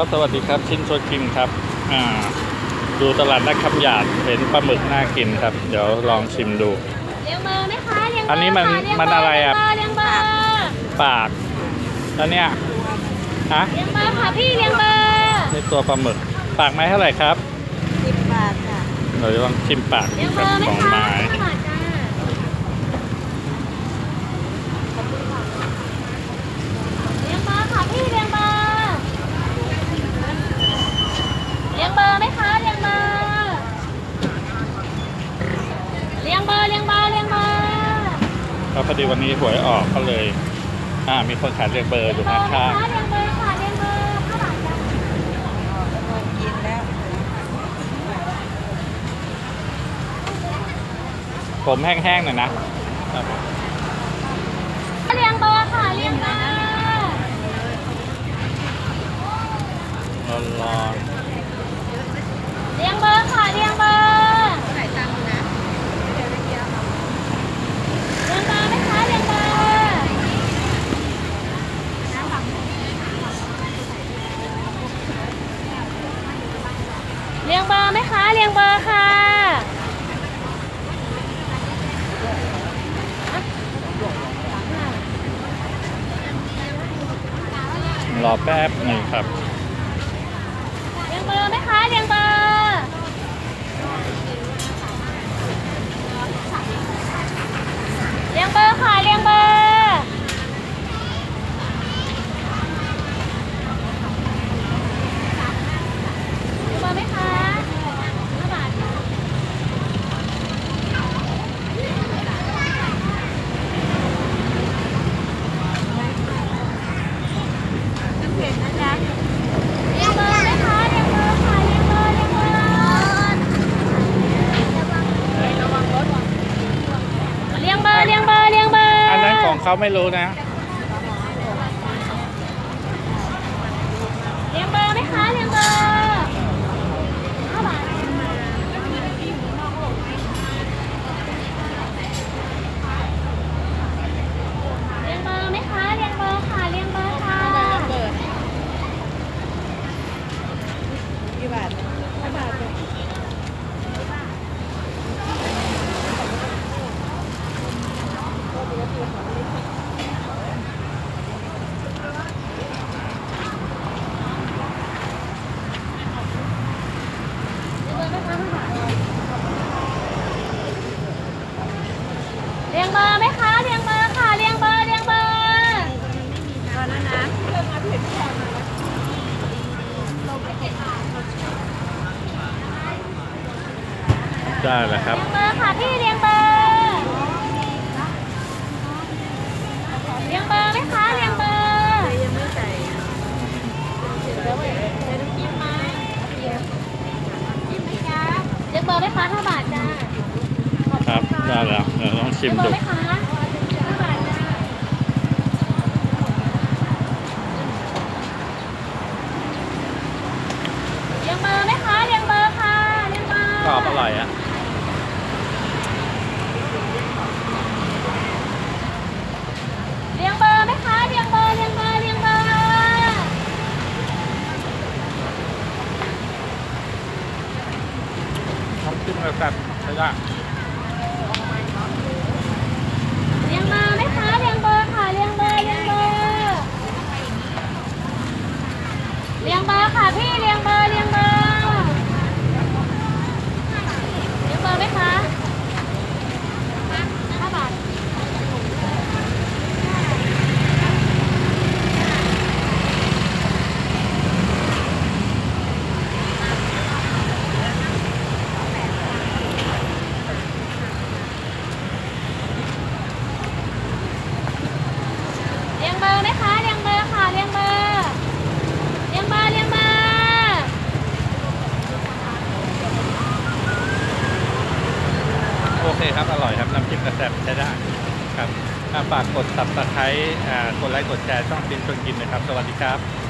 ครับสวัสดีครับชินชวนกินครับอ่าดูตลาดนัดคำหยาดเห็นปลาหมึกน่ากินครับ เดี๋ยวลองชิมดู เลี้ยงเบอร์ไหมคะเลี้ยงเบอร์อันนี้มันค่ะเลี้ยงมันอะไรอะ เลี้ยงเบอร์ปาก แล้วเนี่ยฮะเลี้ยงเบอร์ค่ะพี่เลี้ยงเบอร์นี่ตัวปลาหมึก ปากไม้เท่าไหร่ครับสิบบาทค่ะเดี๋ยวลองชิมปากเลี้ยงคเบรัอบร์ไหมสองคะไม้ ห้าบาทจ้าเลี้ยงเบอร์ค่ะพี่เลี้ยงเบอร์เลี้ยงเบอ ร์ไหมคะเลี้ยงเบอร์เลี้ยงเบอร์เลี้ยงเบอร์เลี้ยงเบอร์ก็พอดีวันนี้หวยออกก็เลย อ่ามีคนขายเรียกเบอร์อยู่เลี้ยงเบอข้าร์งนะคะเลี้ยงเบอร์ค่ะเลี้ยงเบอร์ห้าบาทจ้ากินแล้วๆผมแห้งๆหน่อยนะเลี้ยงเบอร์ค่ะเลี้ยงเบอร์ร้อน เลี้ยงเบอร์ค่ะเลี้ยงเบอร์ไหนตังค์นะเลี้ยงเบอร์ไหมคะเลี้ยงเบอร์เลี้ยงเบอร์ไหมคะเลี้ยงเบอร์ค่ะรอแป๊บหนึ่งครับเลี้ยงเบอร์ไหมคะเลี้ยงเบอร์เลี้ยงเบอร์ค่ะเลี้ยงเบอร์เลี้ยงเบอร์ไหมคะห้าบาทค่ะเลี้ยงเบอร์ไหมคะเลี้ยงเบอร์ค่ะเลี้ยงเบอร์เลี้ยงเบอร์เลี้ยงเบอร์เลี้ยงเบอร์เลี้ยงเบอร์ อันนั้นของ เขาไม่รู้นะ เลี้ยงเบอร์ไหมคะเลี้ยงเบอร์ห้าบาทเลี้ยงเบอร์ไหมคะเลี้ยงเบอร์ค่ะเลี้ยงเบอร์ค่ะ เปิดกี่บาทห้าบาทจ้ะ เลี้ยงเบอร์ไหมคะเลี้ยงเบอร์ค่ะเลี้ยงเบอร์เลี้ยงเบอร์ตอนนั้นนะได้แล้วครับเลี้ยงเบอร์ค่ะพี่เลี้ยงเบอร์เลี้ยงเบอร์ไหมคะเลี้ยงเบอร์ ยังไม่ใส่เสร็จแล้วเว้ยใส่น้ำจิ้มไหม เลี้ยงเบอร์ไหมคะห้าบาทจ้า ครับ ได้แล้วเดี๋ยวลองชิเลี้ยมงเบอดูร์ไหมคะห้าบาทจ้าเลี้ยงเบอร์ไหมคะเลี้ยงเบอร์ค่ะเลี้ยงเบอร์กรอบอร่อยอะเลี้ยงเบอร์ไหมคะเลี้ยงเบอร์เลี้ยงเบอร์เลี้ยงเบอร์น้ำจิ้มกระแซ่บใช้ได้ เลี้ยงเบอร์ไหมคะเลี้ยงเบอร์ค่ะเลี้ยงเบอร์เลี้ยงเบอร์เลี้ยงเบอร์ค่ะพี่ เลี้ยงเบอร์เลี้ยงเบอร์เลี้ยงเบอร์ไหมคะห้าบาทเลี้ยงเบอร์ไหมคะเลี้ยงเบอร์ค่ะเลี้ยงเบอร์เลี้ยงเบอร์เลี้ยงเบอร์ โอ เคครับ อร่อยครับ น้ำจิ้มกระแซ่บใช้ได้ครับฝากกด subscribe กดไลค์ กดแชร์ช่องชินชวนกินนะครับ สวัสดีครับ